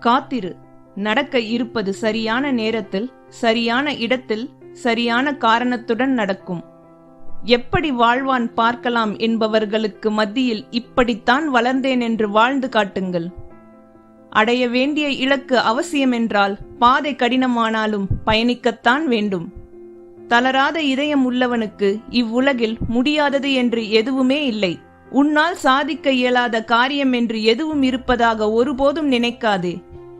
காத்திரு. நடக்க இருப்பது சரியான நேரத்தில் சரியான இடத்தில் சரியான காரணத்துடன் நடக்கும். எப்படி வாழ்வான் பார்க்கலாம் என்பவர்களுக்கு மத்தியில் இப்படித்தான் வளர்ந்தேன் என்று வாழ்ந்து காட்டுங்கள். அடைய வேண்டிய இலக்கு அவசியமென்றால் பாதை கடினமானாலும் பயணிக்கத்தான் வேண்டும். தளராத இதயம் உள்ளவனுக்கு இவ்வுலகில் முடியாதது என்று எதுவுமே இல்லை. உன்னால் சாதிக்க இயலாத காரியம் என்று எதுவும் இருப்பதாக ஒருபோதும் நினைக்காதே.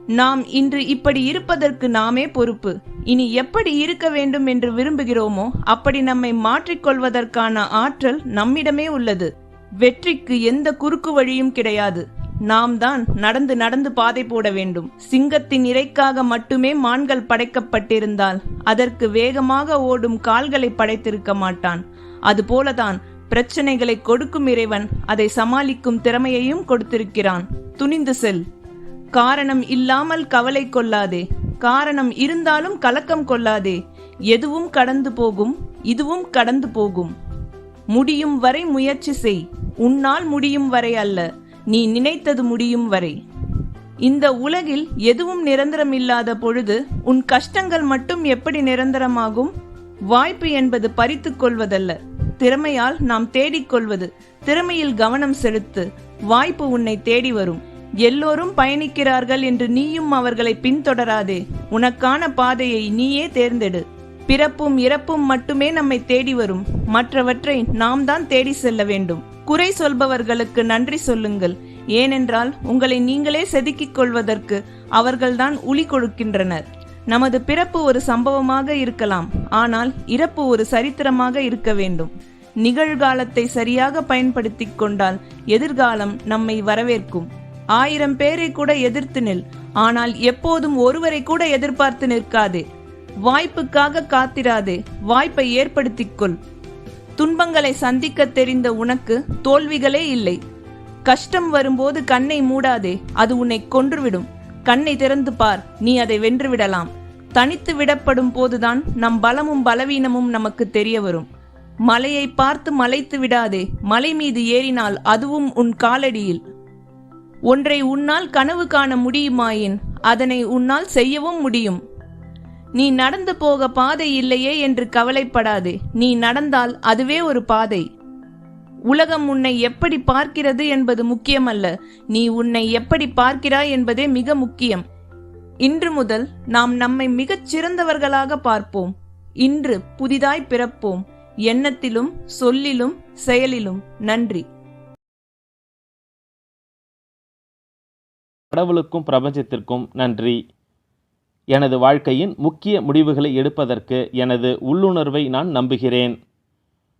நாம் இன்று இப்படி இருப்பதற்கு நாமே பொறுப்பு. இனி எப்படி இருக்க வேண்டும் என்று விரும்புகிறோமோ அப்படி நம்மை மாற்றிக்கொள்வதற்கான ஆற்றல் நம்மிடமே உள்ளது. வெற்றிக்கு எந்த குறுக்கு வழியும் கிடையாது. நாம் தான் நடந்து நடந்து பாதை போட வேண்டும். சிங்கத்தின் இறைக்காக மட்டுமே மான்கள் படைக்கப்பட்டிருந்தால் அதற்கு வேகமாக ஓடும் கால்களை படைத்திருக்க மாட்டான். அதுபோலதான் பிரச்சனைகளை கொடுக்கும் இறைவன் அதை சமாளிக்கும் திறமையையும் கொடுத்திருக்கிறான். துணிந்து செல். காரணம் இல்லாமல் கவலை கொள்ளாதே. காரணம் இருந்தாலும் கலக்கம் கொள்ளாதே. எதுவும் கடந்து போகும் இதுவும் கடந்து போகும். முடியும் வரை முயற்சி செய். உன்னால் முடியும் வரை அல்ல. நீ நினைத்தது முடியும் வரை. இந்த உலகில் எதுவும் நிரந்தரம் இல்லாத பொழுது உன் கஷ்டங்கள் மட்டும் எப்படி நிரந்தரமாகும்? வாய்ப்பு என்பது பறித்துக் கொள்வதல்ல. திறமையால் நாம் தேடிக்கொள்வது. திறமையில் கவனம் செலுத்து. வாய்ப்பு உன்னை தேடி வரும். எல்லோரும் பயணிக்கிறார்கள் என்று நீயும் அவர்களை பின்தொடராதே. உனக்கான பாதையை நீயே தேர்ந்தெடு. பிறப்பும் இறப்பும் மட்டுமே நம்மை தேடி வரும். மற்றவற்றை நாம் தான் தேடி செல்ல வேண்டும். குறை சொல்பவர்களுக்கு நன்றி சொல்லுங்கள். ஏனென்றால் உங்களை நீங்களே செதுக்கிக் கொள்வதற்கு அவர்கள்தான் உளி கொடுக்கின்றனர். நமது பிறப்பு ஒரு சம்பவமாக இருக்கலாம். ஆனால் இறப்பு ஒரு சரித்திரமாக இருக்க வேண்டும். நிகழ்காலத்தை சரியாக பயன்படுத்திக் கொண்டால் எதிர்காலம் நம்மை வரவேற்கும். ஆயிரம் பேரை கூட எதிர்த்து நில் ஆனால் எப்போதும் ஒருவரை கூட எதிர்பார்த்து நிற்காதே. வாய்ப்புக்காக காத்திராதே வாய்ப்பை ஏற்படுத்திக்கொள் துன்பங்களை சந்திக்க தெரிந்த உனக்கு தோல்விகளே இல்லை. கஷ்டம் வரும்போது கண்ணை மூடாதே அது உன்னை கொன்றுவிடும். கண்ணை திறந்து பார் நீ அதை வென்று விடலாம். தனித்து விடப்படும் போதுதான் நம் பலமும் பலவீனமும் நமக்கு தெரிய வரும். மலையை பார்த்து மலைத்து விடாதே. மலை மீது ஏறினால் அதுவும் உன் காலடியில். ஒன்றை உன்னால் கனவு காண முடியுமாயின் அதனை உன்னால் செய்யவும் முடியும். நீ நடந்து போக பாதை இல்லையே என்று கவலைப்படாதே. நீ நடந்தால் அதுவே ஒரு பாதை. உலகம் உன்னை எப்படி பார்க்கிறது என்பது முக்கியமல்ல. நீ உன்னை எப்படி பார்க்கிறாய் என்பதே மிக முக்கியம். இன்று முதல் நாம் நம்மை மிகச் சிறந்தவர்களாக பார்ப்போம். இன்று புதிதாய் பிறப்போம். எண்ணத்திலும் சொல்லிலும் செயலிலும் நன்றி. கடவுளுக்கும் பிரபஞ்சத்திற்கும் நன்றி. எனது வாழ்க்கையின் முக்கிய முடிவுகளை எடுப்பதற்கு எனது உள்ளுணர்வை நான் நம்புகிறேன்.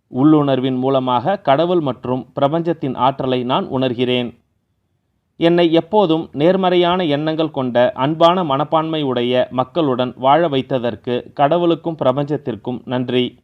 உள்ளுணர்வின் மூலமாக கடவுள் மற்றும் பிரபஞ்சத்தின் ஆற்றலை நான் உணர்கிறேன். என்னை எப்போதும் நேர்மறையான எண்ணங்கள் கொண்ட அன்பான மனப்பான்மை உடைய மக்களுடன் வாழ வைத்ததற்கு கடவுளுக்கும் பிரபஞ்சத்திற்கும் நன்றி.